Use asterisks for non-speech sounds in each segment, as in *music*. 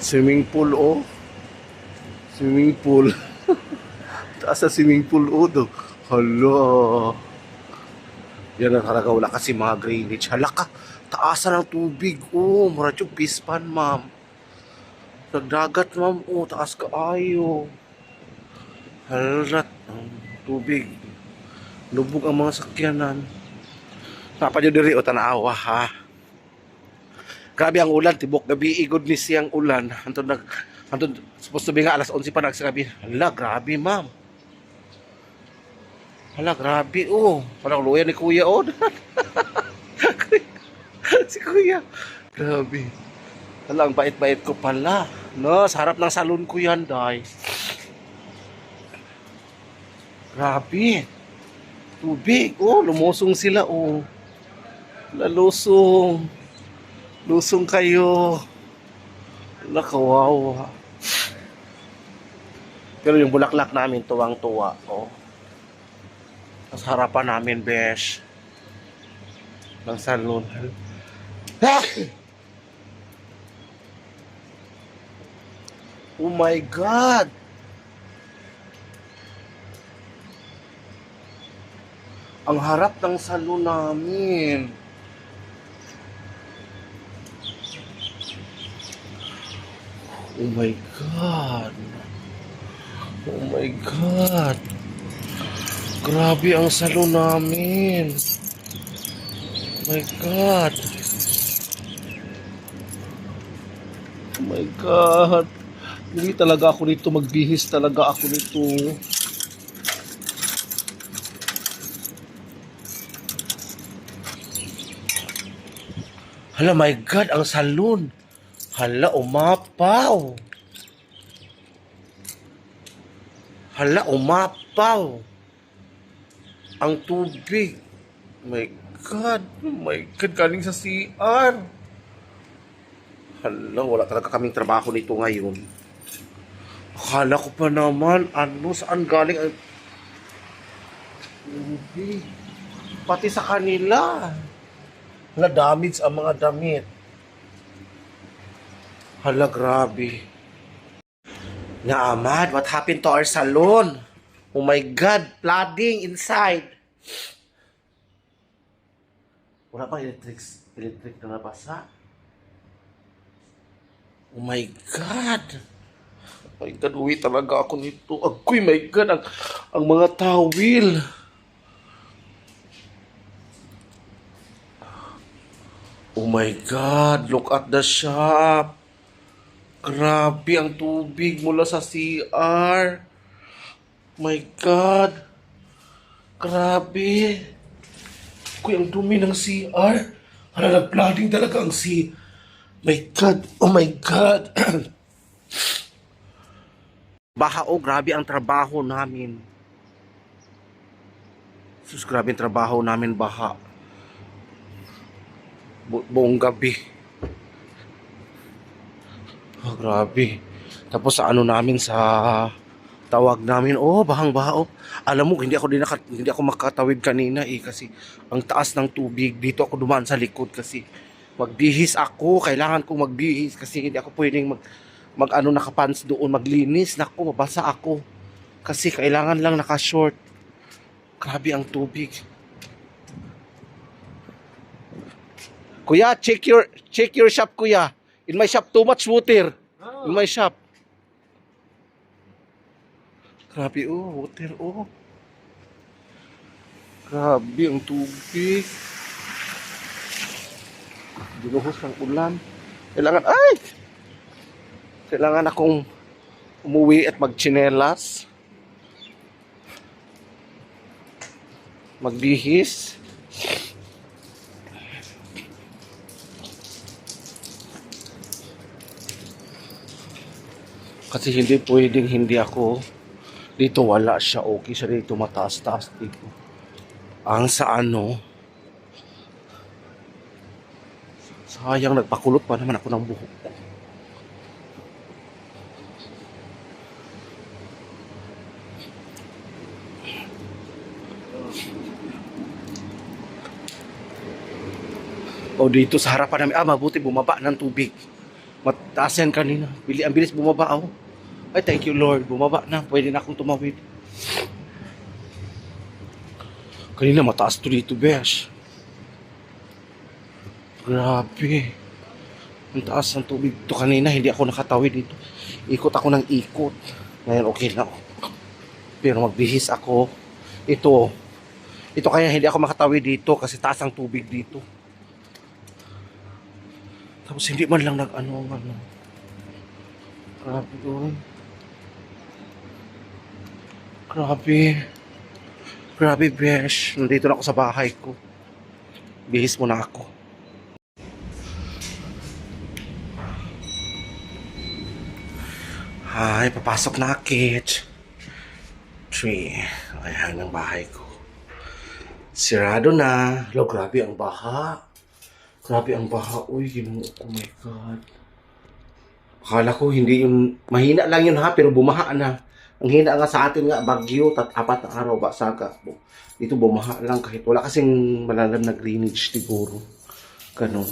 Swimming pool, oh. Swimming pool. *laughs* Taas sa swimming pool, oh. Do. Hala. Yan ang talaga wala kasi mga drainage. Hala ka. Taasan ng tubig, oh. Maradyo pispan, ma'am. Nagdagat, ma'am. Oh, taas ka ayo. Halat. Ang tubig. Lubog ang mga sakyanan. Napadyo diri o tanawa, ha. Grabe ang ulan, tibok gabi igod ni siyang ulan. Antod nag antod supposed to be nga alas 11 pa nagsagabi. Hala, grabe, ma'am. Hala, grabe, oh. Parang luya ni Kuya, oh. *laughs* si Kuya. Grabe. Hala, ang bait-bait ko pala. No, sa harap ng salon ko yan, day. Grabe. Tubig, oh. Lumusong sila, oh. Lalusong. Lusong kayo. Nakawawa. Pero yung bulaklak namin, tuwang-tuwa. Oh. Sa harapan namin, besh. Ng salon. Ah! Oh my God! Ang harap ng salon namin. Oh my God. Oh my God. Grabe ang salon namin. Oh my God. Oh my God. Hindi talaga ako nito magbihis talaga ako nito. Hala, my God, ang salon. Hala, umapaw. Hala, umapaw. Ang tubig. My God. Oh my God, galing sa CR. Hala, wala talaga kaming trabaho nito ngayon. Akala ko pa naman, ano, saan galing ang tubig? Pati sa kanila. Hala, damage ang mga damit. Hala, grabe. Na Ahmad, what happened to our salon? Oh my God, flooding inside. Wala bang electric, electric na nabasa? Oh my God. Oh my God, uwi talaga ako nito. Agoy, my God, ang, ang mga tawil. Oh my God, look at the shop. Grabe ang tubig mula sa CR. My God. Grabe. Kuy, ang dumi ng CR. Hala, nag-flooding talaga ang C. My God. Oh my God. *clears throat* Baha, oh, grabe ang trabaho namin. Sus, grabe ang trabaho namin, baha. Bu- buong gabi. Grabe. Tapos sa ano namin sa tawag namin, oh, bahang-baha. Oh. Alam mo, hindi ako din naka, hindi ako makatawid kanina eh kasi ang taas ng tubig. Dito ako dumaan sa likod kasi magbihis ako. Kailangan kong magbihis kasi hindi ako pwedeng mag, mag ano nakapants doon maglinis. Naku, mabasa ako. Kasi kailangan lang naka-short. Grabe ang tubig. Kuya, check your check your shop, kuya. In my shop, too much water. In my shop. Grabe, oh, water, oh. Grabe ang tubig. Binuhos ng ulan. Kailangan, ay! Kailangan akong umuwi at magchinelas. Magbihis. Kasi hindi pwedeng hindi ako dito wala siya okay siya dito mataas-taas dito. Ang sa ano sayang nagpakulot pa naman ako ng buhok ko. O dito sa harapan namin, ah mabuti bumaba ng tubig. Mat Taas yan kanina. Bili, ang bilis bumaba ako. Ay, thank you Lord. Bumaba na. Pwede na akong tumawid. Kanina mataas to dito, besh. Grabe. Ang taas ng tubig to kanina. Hindi ako nakatawid dito. Ikot ako ng ikot. Ngayon okay na ako. Pero magbihis ako. Ito. Ito kaya hindi ako makatawid dito kasi taas ang tubig dito. Tapos hindi man lang nag ano ano. Grabe doon. Grabe. Grabe, besh. Nandito na ako sa bahay ko. Bihis mo na ako. Ay, papasok na akit. Three. Ayan ang bahay ko. Sirado na. Lo, grabe ang baha. Grabe ang baha. Uy, ginoo ko. Oh my God. Akala ko hindi yung... Mahina lang yun ha, pero bumaha na. Ang hina nga sa atin nga, bagyo, tat apat na araw, basaga. Dito bumaha lang kahit wala kasing malalam na greenage siguro. Ganon.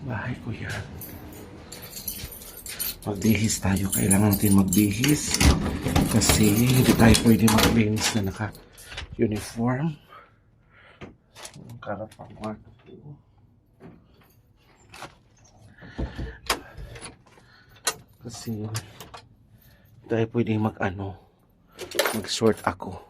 Bahay ko yan. Magbihis tayo. Kailangan natin magbihis. Kasi hindi tayo pwede maglinis na naka-uniform. Ang karap ang ko. Kasi tayo pwede mag-ano, mag-short ako.